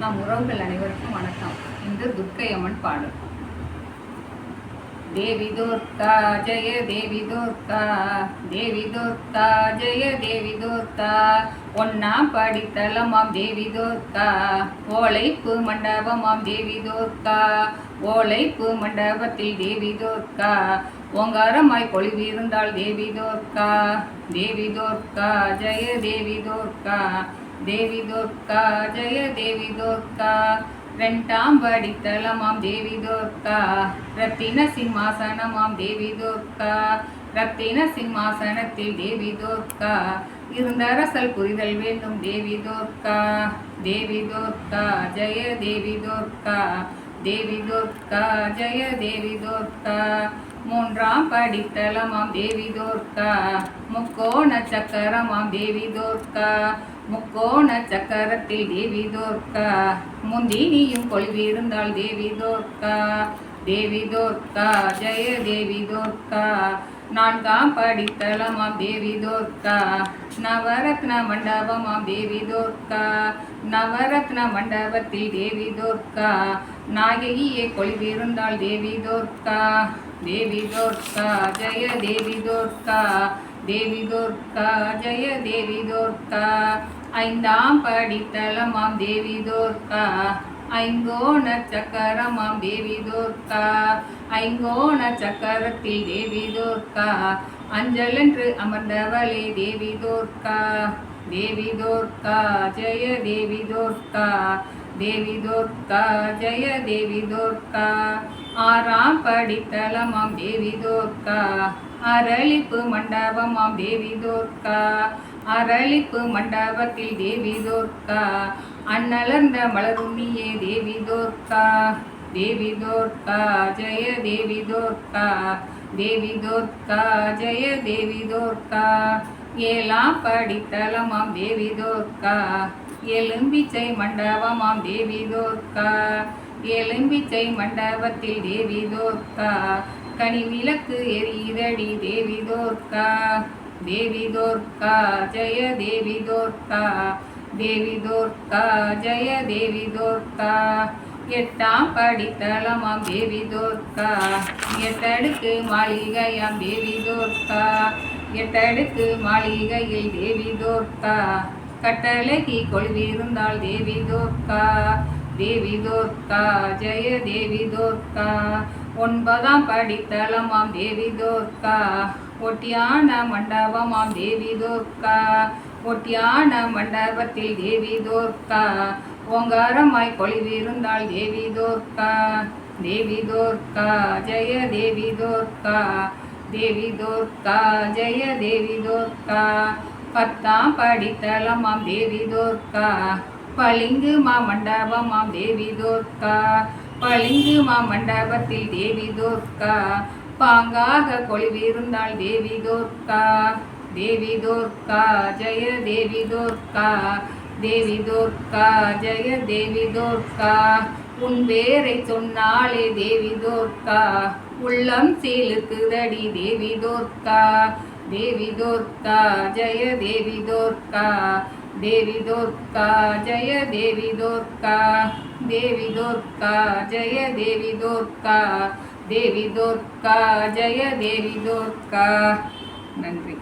நம் உறவுகள் அனைவருக்கும் வணக்கம். இன்று துர்க்கையம்மன் பாடல். தேவி துர்கா ஜெய தேவி துர்கா தேவி துர்கா ஜெய தேவி துர்கா ஒன்னாம் படித்தளமாம் தேவி துர்கா ஓலைப்பு மண்டபமாம் தேவி துர்கா ஓலைப்பு மண்டபத்தில் தேவி துர்கா ஓங்காரமாய் பொழிவிருந்தாள் தேவி துர்கா தேவி துர்கா ஜெய தேவி துர்கா தேவி துர்கா ஜெய தேவி துர்கா வெண்டாம்படி தலமாம் தேவி துர்கா ரத்தின சிம்மாசனமாம் தேவி துர்கா ரத்தின சிம்மாசனத்தில் தேவி துர்கா இருந்தரசல் புரிதல் வேண்டும் தேவி துர்கா தேவி துர்கா ஜெய தேவி துர்கா தேவி துர்கா ஜெய தேவி துர்கா மூன்றாம் படித்தளமாம் தேவி தோர்க்கா. முக்கோண சக்கரமாம் தேவி தோர்க்கா. முக்கோண சக்கரத்தில் தேவி தோர்க்கா. முந்தினியும் கொள்விருந்தாள் தேவி தோர்க்கா. தேவி தோர்க்கா. ஜெய தேவி தோர்க்கா. நான்காம் படித்தளமாம் தேவி தோர்க்கா. நவரத்ன மண்டபமாம் தேவி தோர்க்கா. நவரத்ன மண்டபத்தில் தேவி தோர்க்கா. நாயகியே கொள்விருந்தாள் தேவி தோர்க்கா. தேவி தோர்க்கா ஜெய தேவி தோர்க்கா. தேவி தோர்க்கா ஜெய தேவி தோர்க்கா. ஐந்தாம் படித்தளமாம் தேவி தோர்க்கா. ஐங்கோண சக்கரமாம் தேவி துர்கா ஐங்கோண சக்கரத்தில் தேவி துர்கா அஞ்சலென்று அமர்ந்தவளே தேவி துர்கா தேவி துர்கா ஜெய தேவி துர்கா தேவி துர்கா ஜெய தேவி துர்கா ஆறாம் படித்தலமாம் தேவி துர்கா அரளிப்பு மண்டபமாம் தேவி துர்கா அரளிப்பு மண்டபத்தில் தேவி தோர்க்கா அன்னலர்ந்த மலருண்ணியே தேவி தோர்க்கா தேவி தோர்க்கா ஜெய தேவி தோர்க்கா தேவி தோர்க்கா ஜெய தேவி தோர்க்கா ஏலாம் படித்தலமாம் தேவி தோர்க்கா எலும்பிச்சை மண்டபமாம் தேவி தோர்க்கா எலும்பிச்சை மண்டபத்தில் தேவி தோர்க்கா கனி விளக்கு எரியுதடி தேவி தோர்க்கா தேவி துர்கா जय தேவி துர்கா. தேவி துர்கா ஜெய தேவி துர்கா. எட்டாம் படித்தளமாம் தேவி தோர்க்கா எட்டடுக்கு மாளிகையாம் தேவி தோர்க்கா எட்டடுக்கு மாளிகையில் தேவி தோர்க்கா கட்டளைக்கு கொள்விருந்தாள் தேவி தோர்க்கா தேவி தோர்க்கா ஜெய தேவி தோர்க்கா ஒன்பதாம் படித்தளமாம் தேவி தோர்க்கா ஒட்டியான மண்டபமாம் தேவி துர்கா ஒட்டியான மண்டபத்தில் தேவி துர்கா ஓங்காரமாய் பொழிவிருந்தாள் தேவி துர்கா தேவி துர்கா ஜெய தேவி துர்கா தேவி துர்கா ஜெய தேவி துர்கா பத்தாம் படித்தளமாம் தேவி துர்கா பளிங்கு மா மண்டபமாம் தேவி துர்கா பளிங்கு மா மண்டபத்தில் தேவி துர்கா பாங்காக கொழிவிருந்தாள் தேவி துர்கா தேவி துர்கா ஜெய தேவி துர்கா தேவி துர்கா ஜெய தேவி துர்கா உன் பேரை சொன்னாலே தேவி துர்கா உள்ளம் சீலுக்குதடி தேவி துர்கா தேவி துர்கா ஜெய தேவி தோர்கா தேவி துர்கா ஜெய தேவி துர்கா தேவி துர்கா ஜெய தேவி தோர்கா தேவி துர்கா ஜெய தேவி துர்கா நன்றி